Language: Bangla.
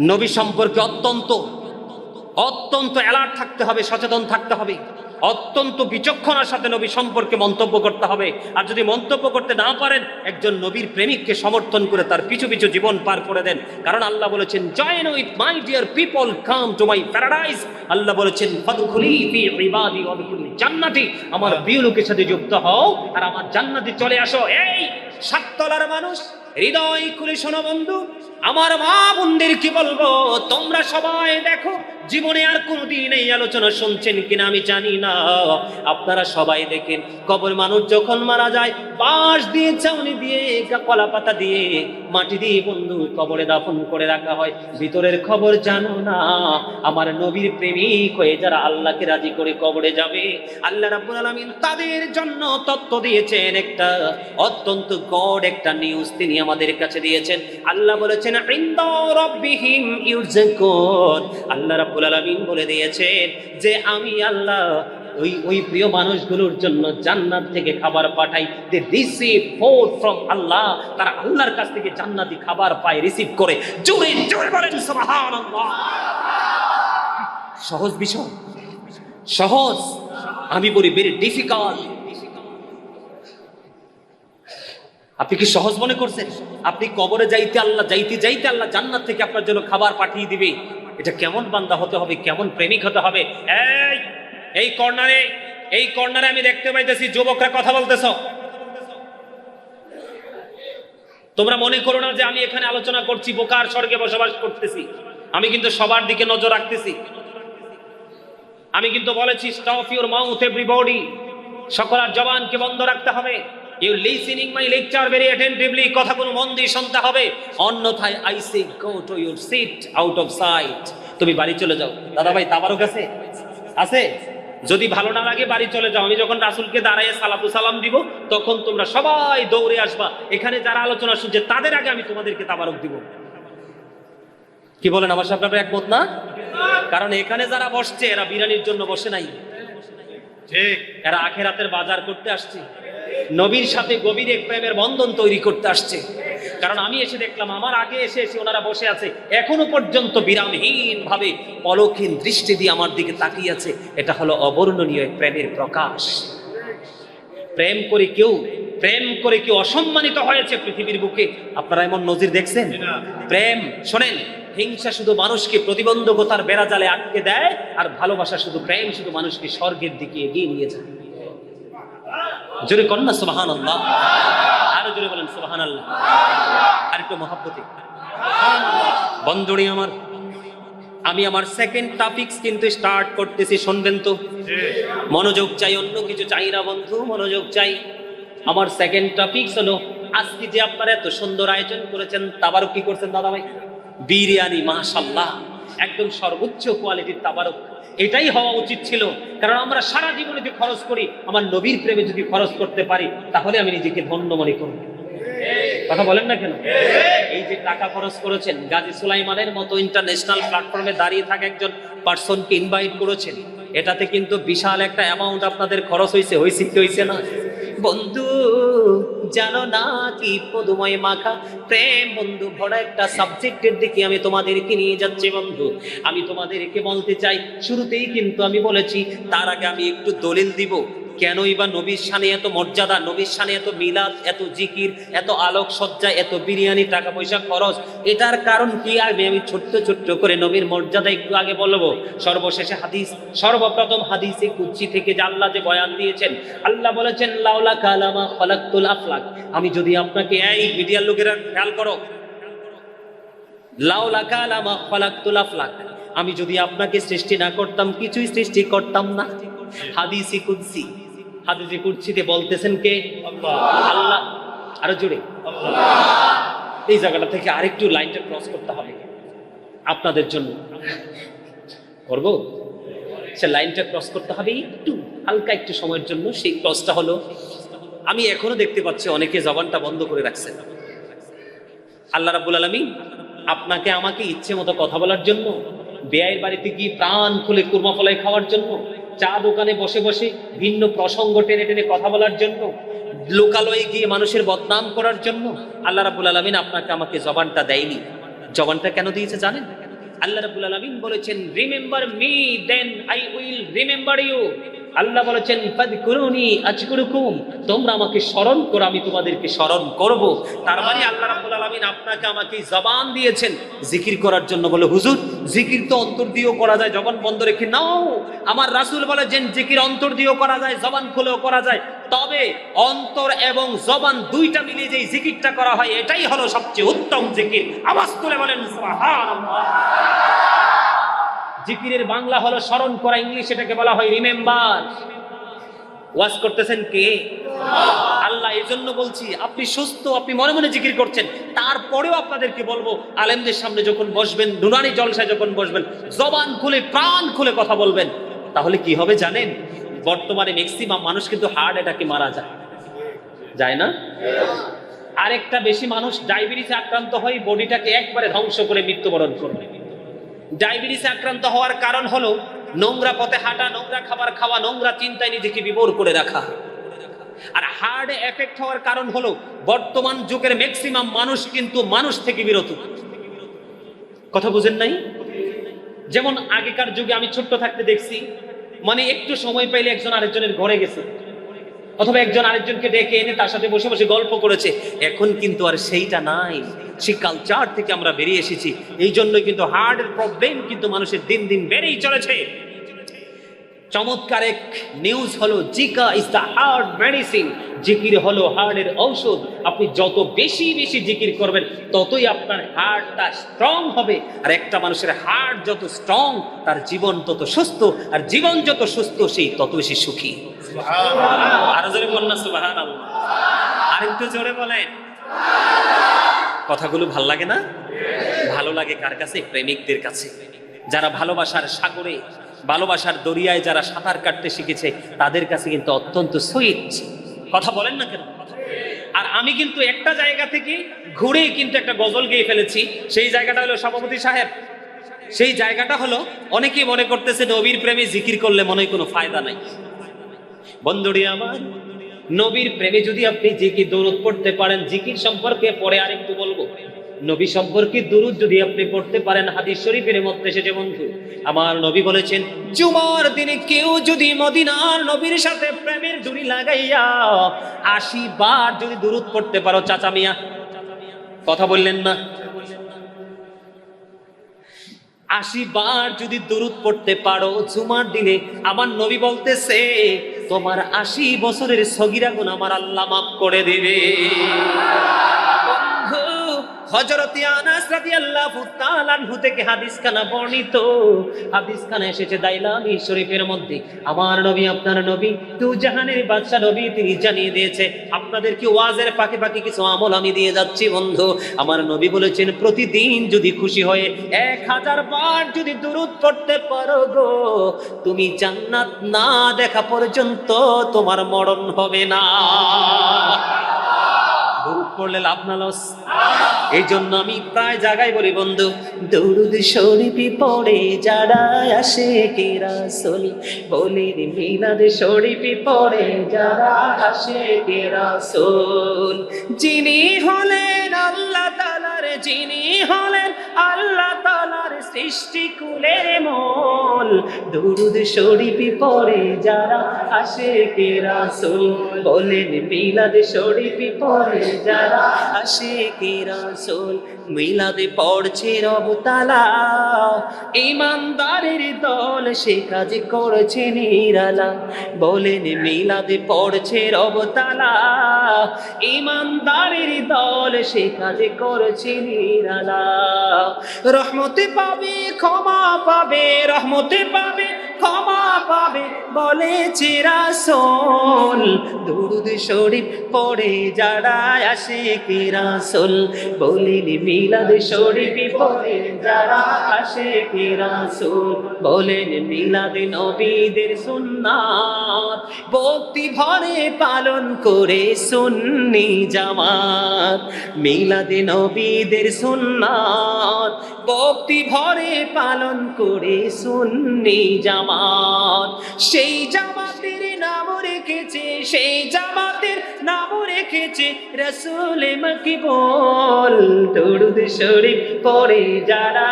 নবী সম্পর্কে অত্যন্ত অত্যন্ত অ্যালার্ট থাকতে হবে, সচেতন থাকতে হবে। অত্যন্ত বিচক্ষণার সাথে নবী সম্পর্কে মন্তব্য করতে হবে। আর যদি মন্তব্য করতে না পারেন, একজন নবীর প্রেমিককে সমর্থন করে তার পিছু পিছু জীবন পার করে দেন। কারণ আল্লাহ বলেছেন join with my dear people come to my paradise Allah বলেছেন জান্নাতি আমার প্রিয় লোকের সাথে যুক্ত হও আর আমার জান্নাতে চলে আসো। এই সাততলার মানুষ, হৃদয় খুলে শোনো বন্ধু। আমার মা বোনদের কি বলব তোমরা সবাই দেখো জীবনে আর কোনোদিন এই আলোচনা শুনছেন কিনা আমি জানি না। আপনারা সবাই দেখেন, কবর মানুষ যখন মারা যায়, বাঁশ দিয়ে, চাউনি দিয়ে, কলা পাতা দিয়ে, মাটি দিয়ে বন্ধু কবরে দাফন করে রাখা হয়। ভিতরের খবর জানো না, আমার নবীর প্রেমিক হয়ে যারা আল্লাহকে রাজি করে কবরে যাবে, আল্লাহ রাব্বুল আলামিন তাদের জন্য তত্ত্ব দিয়েছেন একটা, অত্যন্ত গড একটা নিউজ তিনি আমাদের কাছে দিয়েছেন। আল্লাহ বলেছেন আল্লাহ রাব্বুল আলামিন বলে দিয়েছেন যে আমি আল্লাহ ওই ওই প্রিয় মানুষগুলোর জন্য জান্নাত থেকে খাবার পাঠাই they receive food from Allah, তারা আল্লাহর কাছ থেকে জান্নাতি খাবার পায় রিসিভ করে। জোরে জোরে বলেন সহজ বিষয়। সহজ। আমি বলি ভেরি ডিফিকাল্ট আপনি কি সহজ মনে করছেন? আপনি কবরে যাইতে আল্লাহ, যাইতে যাইতে আল্লাহ জান্নাত থেকে আপনার জন্য খাবার পাঠিয়ে দিবে। এটা কেমন বান্দা হতে হবে, কেমন প্রেমিক হতে হবে? এই এই কর্নারে এই কর্নারে আমি দেখতে পাইতেছি, যুবকরা কথা বলতেছ। তোমরা মনে করো না যে আমি এখানে আলোচনা করছি, বোকার স্বর্গে বসবাস করতেছি। আমি কিন্তু সবার দিকে নজর রাখতেছি। আমি কিন্তু বলেছি স্টপ ইউর মাউথ, এভরিবডি। সকলার জবানকে বন্ধ রাখতে হবে। You listening my lecture very attentively কথাগুলো মন দিয়ে শুনতে হবে। অন্যথায় I say go to your seat out of sight তুমি বাড়ি চলে যাও। দাদা ভাই তাবারক আছে? আছে? যদি ভালো না লাগে বাড়ি চলে যাও। আমি যখন রাসুলকে দাঁড়াইয়ে সালাতু সালাম দিব তখন তোমরা সবাই দৌড়ে আসবা। এখানে যারা আলোচনা শুনছে তাদের আগে আমি তোমাদেরকে তাবারক দিব। কি বলেন আমার আপনারা একমত না? কারণ এখানে যারা বসছে এরা বিরানির জন্য বসে নাই। ঠিক। এরা আখেরাতের বাজার করতে আসছে। নবীর সাথে গভীর এক প্রেমের বন্ধন তৈরি করতে আসছে। কারণ আমি এসে দেখলাম, আমার আগে এসে এসে ওনারা বসে আছে। এখনও পর্যন্ত বিরামহীন ভাবে পলকহীন দৃষ্টি দিয়ে আমার দিকে তাকিয়ে আছে। এটা হলো অবর্ণনীয় এক প্রেমের প্রকাশ। প্রেম করে কেউ, প্রেম করে কেউ অসম্মানিত হয়েছে পৃথিবীর বুকে। আপনারা এমন নজির দেখছেন? প্রেম, শোনেন, হিংসা শুধু মানুষকে প্রতিবন্ধকতার বেড়া জালে আটকে দেয়, আর ভালোবাসা শুধু প্রেম শুধু মানুষকে স্বর্গের দিকে এগিয়ে নিয়ে যায়। জোরে কন্যা সুবাহান আল্লাহ আরও জোরে বলেন সুবাহান আল্লাহ আর একটু মহাব্বতে। বন্ধুনি আমার, আমি আমার সেকেন্ড টপিকস কিন্তু স্টার্ট করতেছি, শুনবেন তো। মনোযোগ চাই, অন্য কিছু চাই না বন্ধু, মনোযোগ চাই। আমার সেকেন্ড টপিকস হলো, আজকে যে আপনারা এত সুন্দর আয়োজন করেছেন, তাবারক কি করছেন দাদা ভাই বিরিয়ানি মাশাল্লাহ একদম সর্বোচ্চ কোয়ালিটির তাবারক। এটাই হওয়া উচিত ছিল। কারণ আমরা সারা জীবনে যদি খরচ করি, আমার নবীর প্রেমে যদি খরচ করতে পারি, তাহলে আমি নিজেকে ধন্য মনে করব। কথা বলেন না কেন? এই যে টাকা খরচ করেছেন, গাজী সুলাইমানের মতো ইন্টারন্যাশনাল প্ল্যাটফর্মে দাঁড়িয়ে থাকা একজন পার্সনকে ইনভাইট করেছেন, এটাতে কিন্তু বিশাল একটা অ্যামাউন্ট আপনাদের খরচ হয়েছে হয়েছে হয়েছে না? বন্ধু জানো না কি পদুময় মাখা? প্রেম বন্ধু ভরা একটা সাবজেক্টের দিকে আমি তোমাদেরকে নিয়ে যাচ্ছি বন্ধু। আমি তোমাদেরকে বলতে চাই, শুরুতেই কিন্তু আমি বলেছি, তার আগে আমি একটু দলিল দিব। কেনই বা নবীর সানে এত মর্যাদা, নবীর সানে এত মিলাদ, এত জিকির, এত আলোক সজ্জা এত বিরিয়ানি টাকা পয়সা খরচ, এটার কারণ কি? আগে আমি ছোট্ট ছোট্ট করে নবীর মর্যাদা একটু আগে বলব। সর্বশেষে হাদিস, সর্বপ্রথম হাদিসে কুচ্ছি থেকে যে আল্লাহ যে বয়ান দিয়েছেন, আল্লাহ বলেছেন, লাউলা কালামা খলাকুল আফলাক। আমি যদি আপনাকে এই মিডিয়ার লোকেরা খেয়াল করো, লাউলা কালামা খলাকুল আফলাক। আমি যদি আপনাকে সৃষ্টি না করতাম, কিছুই সৃষ্টি করতাম না। হাদিসি কুদসি। হাদিসি কুদসিতে বলতেছেন কে? আল্লাহ। আরও জোরে। এই জায়গাটা থেকে আরেকটু লাইনটা ক্রস করতে হবে। আপনাদের জন্য। করব? সে লাইনটা ক্রস করতে হবে একটু, হালকা একটু সময়ের জন্য। সেই ক্রসটা হলো, আমি এখনও দেখতে পাচ্ছি অনেকে জবানটা বন্ধ করে রাখছেন। আল্লাহ রাব্বুল আলমী আপনাকে আমাকে ইচ্ছে মতো কথা বলার জন্য বেয়ের বাড়িতে গিয়ে প্রাণ খুলে কুরমা ফলাই খাওয়ার জন্য চা দোকানে বসে বসে ভিন্ন প্রসঙ্গ টেনে টেনে কথা বলার জন্য, লোকালয়ে গিয়ে মানুষের বদনাম করার জন্য আল্লাহ রাবুল আলমিন আপনাকে আমাকে জবানটা দেয়নি। জবানটা কেন দিয়েছে জানেন? আল্লাহ রাবুল আলমিন বলেছেন remember me then I will remember you Allah বলেছেন, ফাদকুরুনি আজকুরুকুম। তোমরা আমাকে স্মরণ করো, আমি তোমাদেরকে স্মরণ করব। তার মানে আল্লাহ রাব্বুল আলামিন আপনাকে আমাকে জবান দিয়েছেন জিকির করার জন্য। বলে, হুজুর, জিকির তো অন্তর দিয়েও করা যায়, জবান বন্ধ রেখে নাও। আমার রাসূল বলেছেন, জিকির অন্তর দিয়েও করা যায়, জবান খুলেও করা যায়। তবে অন্তর এবং জবান দুইটা মিলিয়ে যেই জিকিরটা করা হয়, এটাই হলো সবচেয়ে উত্তম জিকির। আওয়াজ তুলে বলেন, সুবহানাল্লাহ। জিকিরের বাংলা হলো স্মরণ করা, ইংলিশ এটাকে বলা হয় রিমেম্বার। ওয়াজ করতেছেন কে? আল্লাহ এই জন্য বলছি, আপনি সুস্থ, আপনি মনে মনে জিকির করছেন, তারপরেও আপনাদেরকে বলব, আলেমদের সামনে যখন বসবেন, নুরানি জলসায় যখন বসবেন, জবান খুলে, প্রাণ খুলে কথা বলবেন, তাহলে কি হবে জানেন? বর্তমানে ম্যাক্সিমাম মানুষ কিন্তু হার্ট অ্যাটাকে মারা যায়। যায় না? আরেকটা বেশি মানুষ ডায়াবেটিসে আক্রান্ত হয় বডিটাকে একবারে ধ্বংস করে মৃত্যুবরণ করবে। ডায়াবেটিসে আক্রান্ত হওয়ার কারণ হলো নোংরা পথে হাঁটা, নোংরা খাবার খাওয়া, নোংরা চিন্তায় নিজেকে বিভোর করে রাখা। আর হার্ট এফেক্ট হওয়ার কারণ হলো বর্তমান যুগের ম্যাক্সিমাম মানুষ কিন্তু মানুষ থেকে বিরত। কথা বুঝেন নাই? যেমন আগেকার যুগে আমি ছোট্ট থাকতে দেখছি মানে একটু সময় পাইলে একজন আরেকজনের ঘরে গেছে। অথবা একজন আরেকজনকে ডেকে এনে তার সাথে বসে বসে গল্প করেছে। এখন কিন্তু আর সেইটা নাই। সেই কালচার থেকে আমরা বেরিয়ে এসেছি। এই জন্যই কিন্তু হার্টের প্রবলেম কিন্তু মানুষের দিন দিন বেড়েই চলেছে। চমৎকার এক নিউজ হলো জিকা ইজ দ্য হার্ট মেডিসিন জিকির হলো হার্টের ঔষধ। আপনি যত বেশি বেশি জিকির করবেন ততই আপনার হার্টটা স্ট্রং হবে। আর একটা মানুষের হার্ট যত স্ট্রং তার জীবন তত সুস্থ। আর জীবন যত সুস্থ সেই তত বেশি সুখী। আরও জোরে বলনা সুবাহান আর একটু জোরে বলেন। কথাগুলো ভালো লাগে না? ভালো লাগে কার কাছে? প্রেমিকদের কাছে। যারা ভালোবাসার সাগরে ভালোবাসার দরিয়ায় যারা সাঁতার কাটতে শিখেছে, তাদের কাছে কিন্তু অত্যন্ত সুইট কথা বলেন না কেন? আর আমি কিন্তু একটা জায়গা থেকে ঘুরে কিন্তু একটা গজল গেয়ে ফেলেছি। সেই জায়গাটা হলো সভাপতি সাহেব। সেই জায়গাটা হলো, অনেকেই মনে করতেছে নবীর প্রেমে জিকির করলে মনে হয় কোনো ফায়দা নাই। বন্ধুরি আমার, নবীর প্রেমে যদি আপনি জিকির দৌড় পড়তে পারেন, জিকির সম্পর্কে পরে আরেকটু বলব। নবী সম্পর্কে দুরুদ যদি আপনি পড়তে পারেন হাদিস শরীফের মধ্যে এসেছে বন্ধু, আমার নবী বলেছেন, জুমার দিনে কেউ যদি মদিনার নবীর সাথে প্রেমের জুড়ি লাগাইয়া আশি বার যদি দুরুদ পড়তে পারো, চাচা মিয়া। কথা বললেন না? আশি বার যদি দরুদ পড়তে পারো, জুমার দিনে আমার নবী বলতেছে, তোমার আশি বছরের সগিরা গুণ আমার আল্লাহ মাফ করে দেবে। হযরতে আনাস রাদিয়াল্লাহু তাআলা আনহু থেকে হাদিস খানা বর্ণিত। হাদিস খানা এসেছে দাইলামি শরীফের মধ্যে। আমার নবী, আপনার নবী, তু জাহানের বাদশা নবী তিনি জানিয়ে দিয়েছে আপনাদেরকে ওয়াজের পাকে পাকে কিছু আমল আমি দিয়ে যাচ্ছি বন্ধু? আমার নবী বলেছেন, প্রতিদিন যদি খুশি হয়ে এক হাজার বার যদি দুরুদ পড়তে পারো গো, তুমি জান্নাত না দেখা পর্যন্ত তোমার মরণ হবে না। দৌড় পড়লে লাভ না, লস? এই জন্য আমি প্রায় জায়গায় বলি, বন্ধু দৌড়ুদ শরীফি পড়ে যারা আসে কেরা সলি বলি রে মিলাদ শরীফি পড়ে যারা আসে কেরা যিনি হলেন আল্লাহ তালার যিনি হলেন আল্লাহ তালার সৃষ্টি কুলের মল দৌড়ুদ শরীফি পড়ে যারা আসে কেরা সোল বলেন, মিলাদ শরীফি পড়ে যারা আসে কেরা সোল মিলাদে পড়ছে রবতালা ইমানদারের দল সে কাজ করছে নিরালা। বলেন, মিলাদে পড়ছে রবতালা ইমানদারের দল সে কাজ করেছে নিরালা। রহমতে পাবে, ক্ষমা পাবে, রহমতে পাবে ক্ষমা পাবে বলেছে রাসোল দুরুদ শরীফ পড়ে যারা আসে কি রাসোল বলিনি মিলাদ শরীফ পড়ে যারা আসে কি রাসোল বলেন, মিলাদ নবীদের সুন্নাত। ভক্তি ভরে পালন করে সুন্নি জামাত। মিলাদ নবীদের সুন্নাত। ভক্তি ভরে পালন করে সুন্নি জামাত। সেই জামাতের নাম রেখেছে, সেই জামাতের নাম রেখেছে রসুল মকি বল দরুদ শরীফ পড়ে যারা